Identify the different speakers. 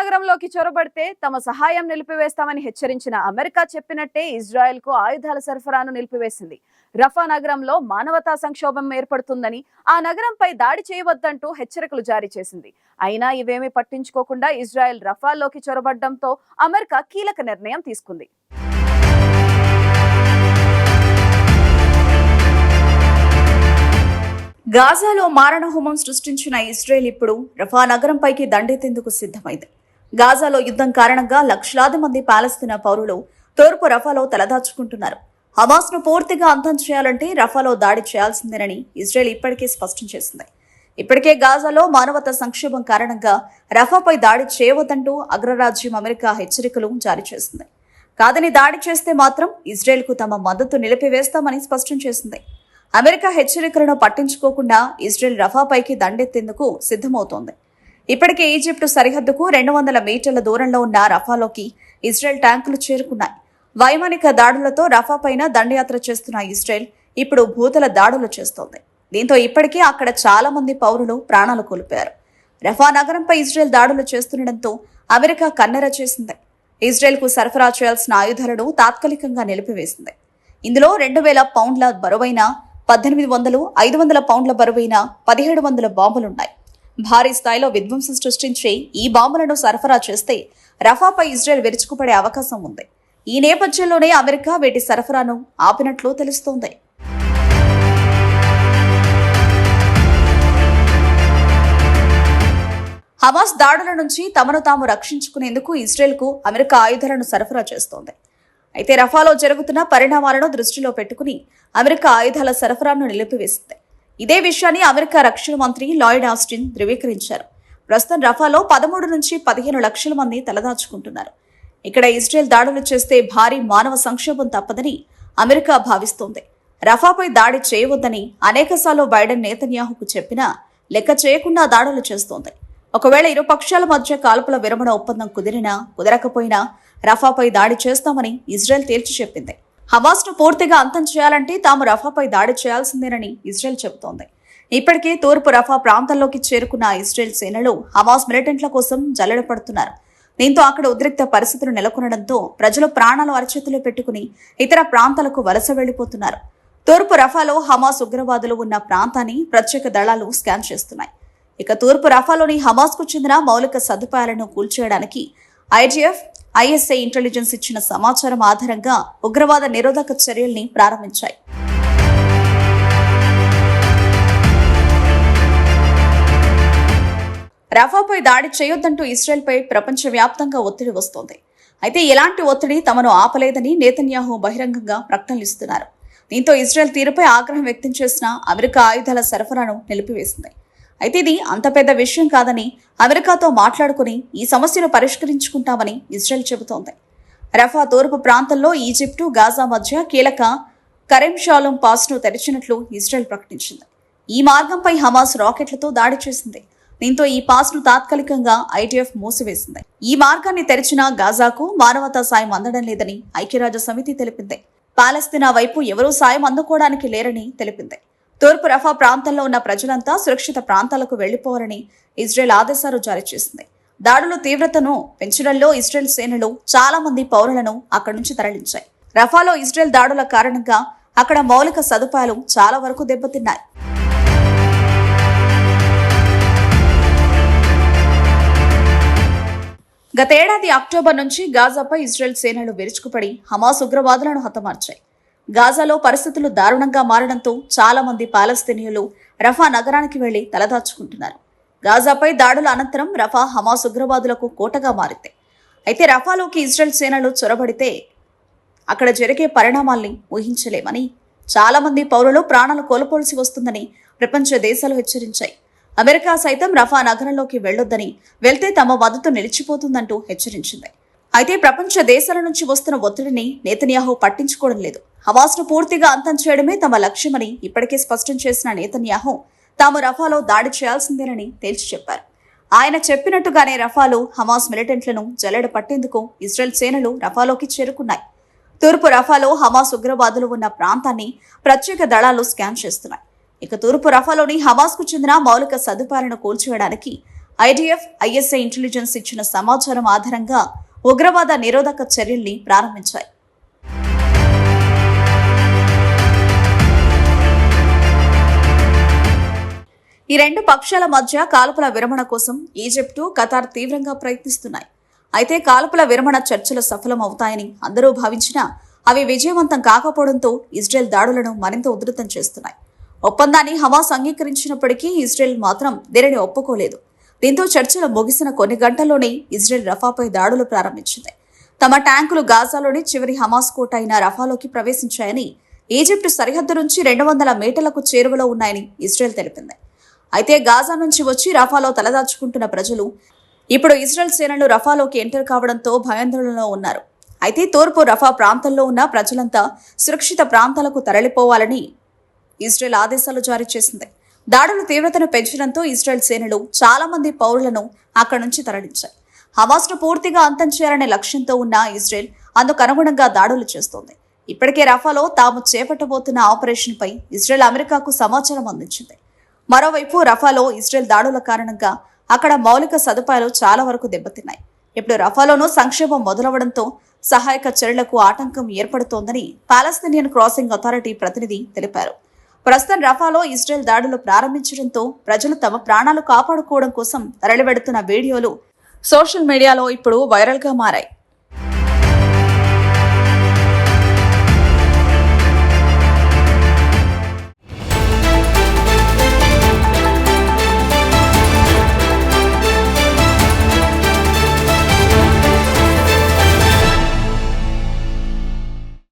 Speaker 1: నగరంలోకి చొరబడితే తమ సహాయం నిలిపివేస్తామని హెచ్చరించిన అమెరికా చెప్పినట్టే ఇజ్రాయెల్కు ఆయుధాల సరఫరాను నిలిపివేసింది. రఫా నగరంలో మానవతా సంక్షోభం ఏర్పడుతుందని ఆ నగరంపై దాడి చేయవద్దంటూ హెచ్చరికలు జారీ చేసింది. అయినా ఇవేమీ పట్టించుకోకుండా ఇజ్రాయెల్ రఫాలోకి చొరబడడంతో అమెరికా కీలక నిర్ణయం తీసుకుంది.
Speaker 2: గాజాలో మారణహోమం సృష్టించిన ఇజ్రాయెల్ ఇప్పుడు రఫా నగరంపైకి దండెత్తేందుకు సిద్ధమైంది. గాజాలో యుద్ధం కారణంగా లక్షలాది మంది పాలస్తీనా పౌరులు తూర్పు రఫాలో తలదాచుకుంటున్నారు. హమాస్ను పూర్తిగా అంతం చేయాలంటే రఫాలో దాడి చేయాల్సిందేనని ఇజ్రాయెల్ ఇప్పటికే స్పష్టం చేసింది. ఇప్పటికే గాజాలో మానవత సంక్షోభం కారణంగా రఫాపై దాడి చేయవద్దంటూ అగ్రరాజ్యం అమెరికా హెచ్చరికలు జారీ చేసింది. కాదని దాడి చేస్తే మాత్రం ఇజ్రాయెల్కు తమ మద్దతు నిలిపివేస్తామని స్పష్టం చేసింది. అమెరికా హెచ్చరికలను పట్టించుకోకుండా ఇజ్రాయెల్ రఫాపైకి దండెత్తేందుకు సిద్ధమవుతోంది. ఇప్పటికే ఈజిప్టు సరిహద్దుకు రెండు వందల మీటర్ల దూరంలో ఉన్న రఫాలోకి ఇజ్రాయెల్ ట్యాంకులు చేరుకున్నాయి. వైమానిక దాడులతో రఫా పైన దండయాత్ర చేస్తున్న ఇజ్రాయెల్ ఇప్పుడు భూతల దాడులు చేస్తోంది. దీంతో ఇప్పటికే అక్కడ చాలా మంది పౌరులు ప్రాణాలు కోల్పోయారు. రఫా నగరంపై ఇజ్రాయెల్ దాడులు చేస్తుండటంతో అమెరికా కన్నెర చేసింది. ఇజ్రాయెల్కు సరఫరా చేయాల్సిన ఆయుధాలను తాత్కాలికంగా నిలిపివేసింది. ఇందులో రెండు వేల పౌండ్ల బరువైన పద్దెనిమిది వందలు ఐదు వందల పౌండ్ల బరువైన పదిహేడు వందల బాంబులున్నాయి. భారీ స్థాయిలో విధ్వంసం సృష్టించే ఈ బాంబులను సరఫరా చేస్తే రఫాపై ఇజ్రాయెల్ విరుచుకుపడే అవకాశం ఉంది. ఈ నేపథ్యంలోనే అమెరికా వీటి సరఫరాను ఆపినట్లు తెలుస్తోంది. హమాస్ దాడుల నుంచి తమను తాము రక్షించుకునేందుకు ఇజ్రాయెల్కు అమెరికా ఆయుధాలను సరఫరా చేస్తోంది. అయితే రఫాలో జరుగుతున్న పరిణామాలను దృష్టిలో పెట్టుకుని అమెరికా ఆయుధాల సరఫరాను నిలిపివేసింది. ఇదే విషయాన్ని అమెరికా రక్షణ మంత్రి లాయిడ్ ఆస్టిన్ ధృవీకరించారు. ప్రస్తుతం రఫాలో పదమూడు నుంచి పదిహేను లక్షల మంది తలదాచుకుంటున్నారు. ఇక్కడ ఇజ్రాయెల్ దాడులు చేస్తే భారీ మానవ సంక్షోభం తప్పదని అమెరికా భావిస్తోంది. రఫాపై దాడి చేయవద్దని అనేకసార్లు బైడెన్ నేతన్యాహుకు చెప్పినా లెక్క చేయకుండా దాడులు చేస్తోంది. ఒకవేళ ఇరు పక్షాల మధ్య కాల్పుల విరమణ ఒప్పందం కుదిరినా కుదరకపోయినా రఫాపై దాడి చేస్తామని ఇజ్రాయెల్ తేల్చి చెప్పింది. హవాస్ను పూర్తిగా అంతం చేయాలంటే తాము రఫాపై దాడి చేయాల్సిందేనని ఇజ్రాయెల్ చెబుతోంది. ఇప్పటికే తూర్పు రఫా ప్రాంతంలోకి చేరుకున్న ఇజ్రాయెల్ సేనలు హమాస్ మిలిటెంట్ల కోసం జల్లెడ పడుతున్నారు. దీంతో అక్కడ ఉద్రిక్త పరిస్థితులు నెలకొనడంతో ప్రజలు ప్రాణాలు అరచేతిలో పెట్టుకుని ఇతర ప్రాంతాలకు వలస వెళ్ళిపోతున్నారు తూర్పు రఫాలో హమాస్ ఉగ్రవాదులు ఉన్న ప్రాంతాన్ని ప్రత్యేక దళాలు స్కాన్ చేస్తున్నాయి. ఇక తూర్పు రఫాలోని హమాస్కు చెందిన మౌలిక సదుపాయాలను కూల్చేయడానికి ఐజీఎఫ్ ఐఎస్ఐ ఇంటెలిజెన్స్ ఇచ్చిన సమాచారం ఆధారంగా ఉగ్రవాద నిరోధక చర్యల్ని ప్రారంభించాయి. రఫాపై దాడి చేయొద్దంటూ ఇస్రాయెల్పై ప్రపంచవ్యాప్తంగా ఒత్తిడి వస్తోంది. అయితే ఎలాంటి ఒత్తిడి తమను ఆపలేదని నేతన్యాహు బహిరంగంగా ప్రకటనలు ఇస్తున్నారు దీంతో ఇస్రాయెల్ తీరుపై ఆగ్రహం వ్యక్తం చేసిన అమెరికా ఆయుధాల సరఫరాను నిలిపివేసింది. అయితే ఇది అంత పెద్ద విషయం కాదని అమెరికాతో మాట్లాడుకుని ఈ సమస్యను పరిష్కరించుకుంటామని ఇజ్రాయెల్ చెబుతోంది. రఫా తూర్పు ప్రాంతంలో ఈజిప్టు గాజా మధ్య కీలక కరెం షాలం పాస్ను తెరిచినట్లు ఇజ్రాయెల్ ప్రకటించింది. ఈ మార్గంపై హమాస్ రాకెట్లతో దాడి చేసింది. దీంతో ఈ పాస్ను తాత్కాలికంగా ఐటీఎఫ్ మూసివేసింది. ఈ మార్గాన్ని తెరిచిన గాజాకు మానవతా సాయం అందడం లేదని ఐక్యరాజ్య సమితి తెలిపింది. పాలస్తీనా వైపు ఎవరూ సాయం అందుకోవడానికి లేరని తెలిపింది. తూర్పు రఫా ప్రాంతంలో ఉన్న ప్రజలంతా సురక్షిత ప్రాంతాలకు వెళ్ళిపోవాలని ఇజ్రాయెల్ ఆదేశాలు జారీ చేసింది. దాడుల తీవ్రతను పెంచడంలో ఇజ్రాయెల్ సేనలు చాలా మంది పౌరులను అక్కడి నుంచి తరలించాయి. రఫాలో ఇజ్రాయెల్ దాడుల కారణంగా అక్కడ మౌలిక సదుపాయాలు చాలా వరకు దెబ్బతిన్నాయి. గతేడాది అక్టోబర్ నుంచి గాజాపై ఇజ్రాయెల్ సేనలు విరుచుకుపడి హమాస్ ఉగ్రవాదులను హతమార్చాయి. గాజాలో పరిస్థితులు దారుణంగా మారడంతో చాలా మంది పాలస్తీనియులు రఫా నగరానికి వెళ్ళి తలదాచుకుంటున్నారు. గాజాపై దాడుల అనంతరం రఫా హమాస్ ఉగ్రవాదులకు కోటగా మారింది. అయితే రఫాలోకి ఇజ్రాయెల్ సేనలు చొరబడితే అక్కడ జరిగే పరిణామాల్ని ఊహించలేమని చాలా మంది పౌరులు ప్రాణాలు కోల్పోవలసి వస్తుందని ప్రపంచ దేశాలు హెచ్చరించాయి. అమెరికా సైతం రఫా నగరంలోకి వెళ్ళొద్దని వెళ్తే తమ మద్దతు నిలిచిపోతుందంటూ హెచ్చరించింది. అయితే ప్రపంచ దేశాల నుంచి వస్తున్న ఒత్తిడిని నేతన్యాహు పట్టించుకోవడం లేదు. హమాస్ను పూర్తిగా అంతం చేయడమే తమ లక్ష్యమని ఇప్పటికే స్పష్టం చేసిన నేతన్యాహు తాము రఫాలో దాడి చేయాల్సిందేనని తేల్చి చెప్పారు. ఆయన చెప్పినట్టుగానే రఫాలో హమాస్ మిలిటెంట్లను జల్లెడ పట్టేందుకు ఇజ్రాయెల్ సేనలు రఫాలోకి చేరుకున్నాయి. తూర్పు రఫాలో హమాస్ ఉగ్రవాదులు ఉన్న ప్రాంతాన్ని ప్రత్యేక దళాలు స్కాన్ చేస్తున్నాయి. ఇక తూర్పు రఫాలోని హమాస్కు చెందిన మౌలిక సదుపాయాలను కూల్చివేయడానికి ఐడిఎఫ్ ఐఎస్ఐ ఇంటెలిజెన్స్ ఇచ్చిన సమాచారం ఆధారంగా ఉగ్రవాద నిరోధక చర్యల్ని ప్రారంభించాయి. ఈ రెండు పక్షాల మధ్య కాల్పుల విరమణ కోసం ఈజిప్టు ఖతార్ తీవ్రంగా ప్రయత్నిస్తున్నాయి. అయితే కాల్పుల విరమణ చర్చలు సఫలమవుతాయని అందరూ భావించినా అవి విజయవంతం కాకపోవడంతో ఇజ్రాయెల్ దాడులను మరింత ఉధృతం చేస్తున్నాయి. ఒప్పందాన్ని హమాస్ అంగీకరించినప్పటికీ ఇజ్రాయెల్ మాత్రం దీనిని ఒప్పుకోలేదు. దీంతో చర్చలు ముగిసిన కొన్ని గంటల్లోనే ఇజ్రాయెల్ రఫాపై దాడులు ప్రారంభించింది. తమ ట్యాంకులు గాజాలోని చివరి హమాస్ కోట అయిన రఫాలోకి ప్రవేశించాయని ఈజిప్టు సరిహద్దు నుంచి రెండు వందల మీటర్లకు చేరువలో ఉన్నాయని ఇజ్రాయెల్ తెలిపింది. అయితే గాజా నుంచి వచ్చి రఫాలో తలదాచుకుంటున్న ప్రజలు ఇప్పుడు ఇజ్రాయెల్ సేనలు రఫాలోకి ఎంటర్ కావడంతో భయాందోళనలో ఉన్నారు. అయితే తూర్పు రఫా ప్రాంతంలో ఉన్న ప్రజలంతా సురక్షిత ప్రాంతాలకు తరలిపోవాలని ఇజ్రాయెల్ ఆదేశాలు జారీ చేసింది. దాడుల తీవ్రతను పెంచడంతో ఇజ్రాయెల్ సేనలు చాలా మంది పౌరులను అక్కడి నుంచి తరలించాయి. హమాస్ను పూర్తిగా అంతం చేయాలనే లక్ష్యంతో ఉన్న ఇజ్రాయెల్ అందుకు అనుగుణంగా దాడులు చేస్తోంది. ఇప్పటికే రఫాలో తాము చేపట్టబోతున్న ఆపరేషన్పై ఇజ్రాయెల్ అమెరికాకు సమాచారం అందించింది. మరోవైపు రఫాలో ఇజ్రాయెల్ దాడుల కారణంగా అక్కడ మౌలిక సదుపాయాలు చాలా వరకు దెబ్బతిన్నాయి. ఇప్పుడు రఫాలోనూ సంక్షేమం మొదలవడంతో సహాయక చర్యలకు ఆటంకం ఏర్పడుతోందని పాలస్తీనియన్ క్రాసింగ్ అథారిటీ ప్రతినిధి తెలిపారు. ప్రస్తుతం రఫాలో ఇజ్రాయెల్ దాడులు ప్రారంభించడంతో ప్రజలు తమ ప్రాణాలు కాపాడుకోవడం కోసం తరలివెడుతున్న వీడియోలు సోషల్ మీడియాలో ఇప్పుడు వైరల్గా మారాయి.